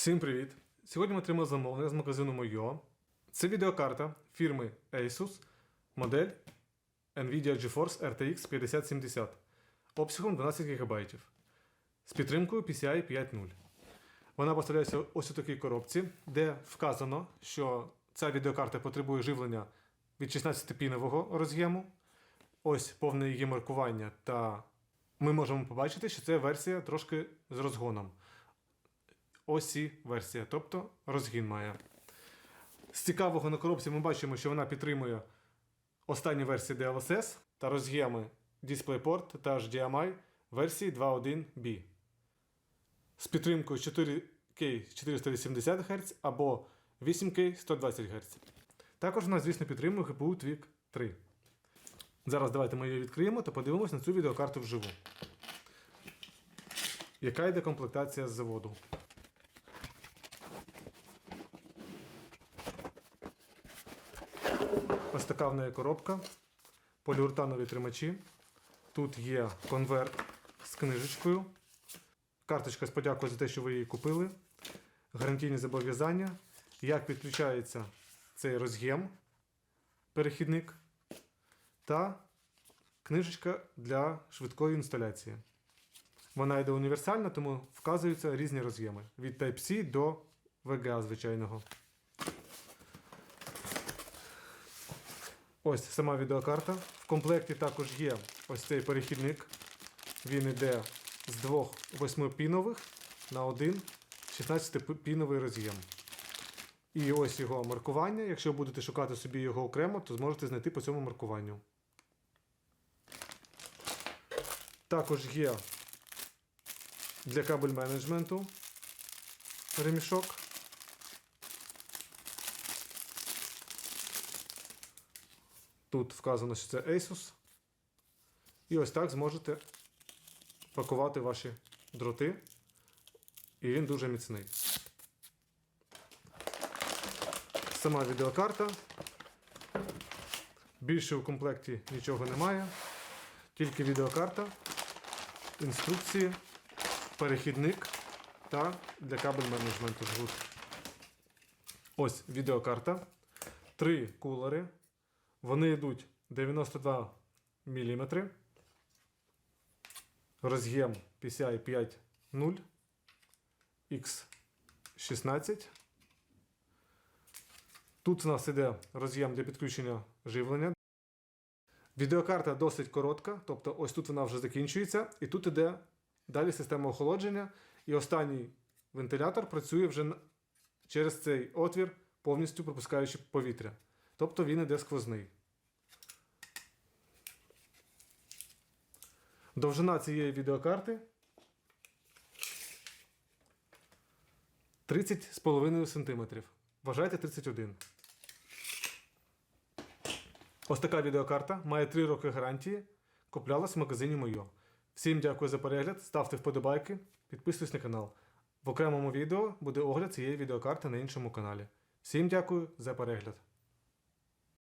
Всім привіт! Сьогодні ми отримали замовлення з магазину Moyo. Це відеокарта фірми Asus, модель Nvidia GeForce RTX 5070 обсягом 12 ГБ з підтримкою PCI 5.0. Вона поставляється ось у такій коробці, де вказано, що ця відеокарта потребує живлення від 16-пінового роз'єму. Ось повне її маркування, та ми можемо побачити, що це версія трошки з розгоном. Осі версія, тобто розгін має. З цікавого на коробці ми бачимо, що вона підтримує останні версії DLSS та роз'єми DisplayPort та HDMI версії 2.1B з підтримкою 4K 480 Гц або 8K 120 Гц. Також вона, звісно, підтримує GPU Twig 3. Зараз давайте ми її відкриємо та подивимось на цю відеокарту вживу. Яка йде комплектація з заводу? Ось така в неї коробка, поліуретанові тримачі. Тут є конверт з книжечкою. Карточка з подякою за те, що ви її купили. Гарантійні зобов'язання. Як підключається цей роз'єм, перехідник. Та книжечка для швидкої інсталяції. Вона йде універсальна, тому вказуються різні роз'єми. Від Type-C до VGA звичайного. Ось сама відеокарта. В комплекті також є ось цей перехідник. Він йде з двох 8-пінових на один 16-піновий роз'єм. І ось його маркування. Якщо будете шукати собі його окремо, то зможете знайти по цьому маркуванню. Також є для кабель менеджменту ремішок. Тут вказано, що це Asus. І ось так зможете пакувати ваші дроти. І він дуже міцний. Сама відеокарта. Більше у комплекті нічого немає. Тільки відеокарта, інструкції, перехідник та для кабель менеджменту. Ось відеокарта. Три кулери. Вони йдуть 92 мм. Роз'єм PCI 5.0 X16. Тут у нас іде роз'єм для підключення живлення. Відеокарта досить коротка, тобто ось тут вона вже закінчується, і тут іде далі система охолодження. І останній вентилятор працює вже через цей отвір, повністю пропускаючи повітря. Тобто він іде сквозний. Довжина цієї відеокарти 30,5 см. Вважайте 31. Ось така відеокарта має 3 роки гарантії. Куплялась в магазині Moyo. Всім дякую за перегляд, ставте вподобайки, підписуйтесь на канал. В окремому відео буде огляд цієї відеокарти на іншому каналі. Всім дякую за перегляд.